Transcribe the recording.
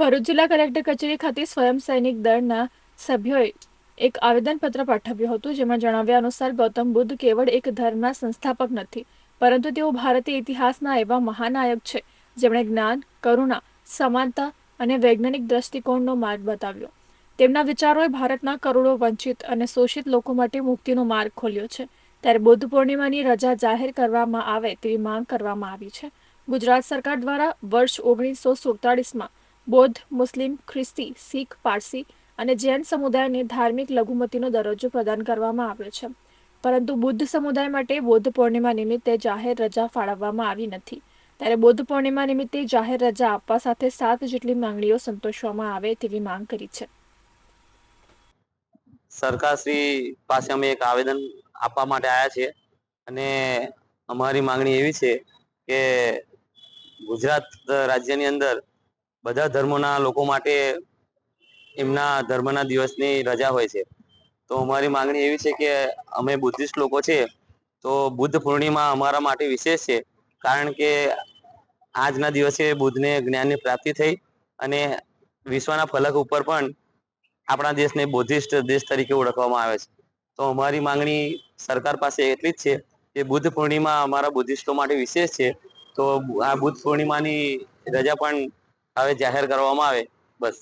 ભરૂચ જિલ્લા કલેક્ટર કચેરી ખાતે સ્વયં સૈનિક દળના સભ્યોએ એક આવેદનપત્ર પાઠવ્યું હતું, જેમાં જણાવ્યા અનુસાર ગૌતમ બુદ્ધ કેવળ એક ધર્મના સંસ્થાપક નથી, પરંતુ તેઓ ભારતીય ઇતિહાસના એવા મહાનાયક છે, જેમણે જ્ઞાન, કરુણા, સમાનતા અને વૈજ્ઞાનિક દ્રષ્ટિકોણનો માર્ગ બતાવ્યો. તેમના વિચારોએ ભારતના કરોડો વંચિત અને શોષિત લોકો માટે મુક્તિનો માર્ગ ખોલ્યો છે. ત્યારે બુદ્ધ પૂર્ણિમાની રજા જાહેર કરવામાં આવે તેવી માંગ કરવામાં આવી છે. ગુજરાત સરકાર દ્વારા વર્ષ ઓગણીસો સુડતાળીસમાં બૌદ્ધ, મુસ્લિમ, ખ્રિસ્તી, શીખ, પારસી અને જૈન સમુદાયને ધાર્મિક લઘુમતીનો દરજ્જો પ્રદાન કરવામાં આવ્યો છે. પરંતુ બુદ્ધ સમુદાય માટે બૌદ્ધ પૂર્ણિમા નિમિત્તે જાહેર રજા ફાળવવામાં આવી નથી. ત્યારે બૌદ્ધ પૂર્ણિમા નિમિત્તે જાહેર રજા આપવા સાથે સાત જેટલી માંગણીઓ સંતોષવામાં આવે તેવી માંગ કરી છે. સરકારશ્રી પાસે અમે એક આવેદન આપવા માટે આવ્યા છીએ અને અમારી માંગણી એવી છે કે ગુજરાત રાજ્યની અંદર બધા ધર્મોના લોકો માટે એમના ધર્મના દિવસની રજા હોય છે. તો અમારી માંગણી એવી છે કે અમે બુદ્ધિસ્ટ લોકો છે, તો બુદ્ધ પૂર્ણિમા અમારા માટે વિશેષ છે, કારણ કે આજના દિવસે બુદ્ધને જ્ઞાનની પ્રાપ્તિ થઈ અને વિશ્વના ફલક ઉપર પણ આપણા દેશને બૌદ્ધિસ્ટ દેશ તરીકે ઓળખવામાં આવે છે. તો અમારી માંગણી સરકાર પાસે એટલી જ છે કે બુદ્ધ પૂર્ણિમા અમારા બુદ્ધિસ્ટો માટે વિશેષ છે. તો આ બુદ્ધ પૂર્ણિમાની રજા પણ હવે જાહેર કરવામાં આવે બસ.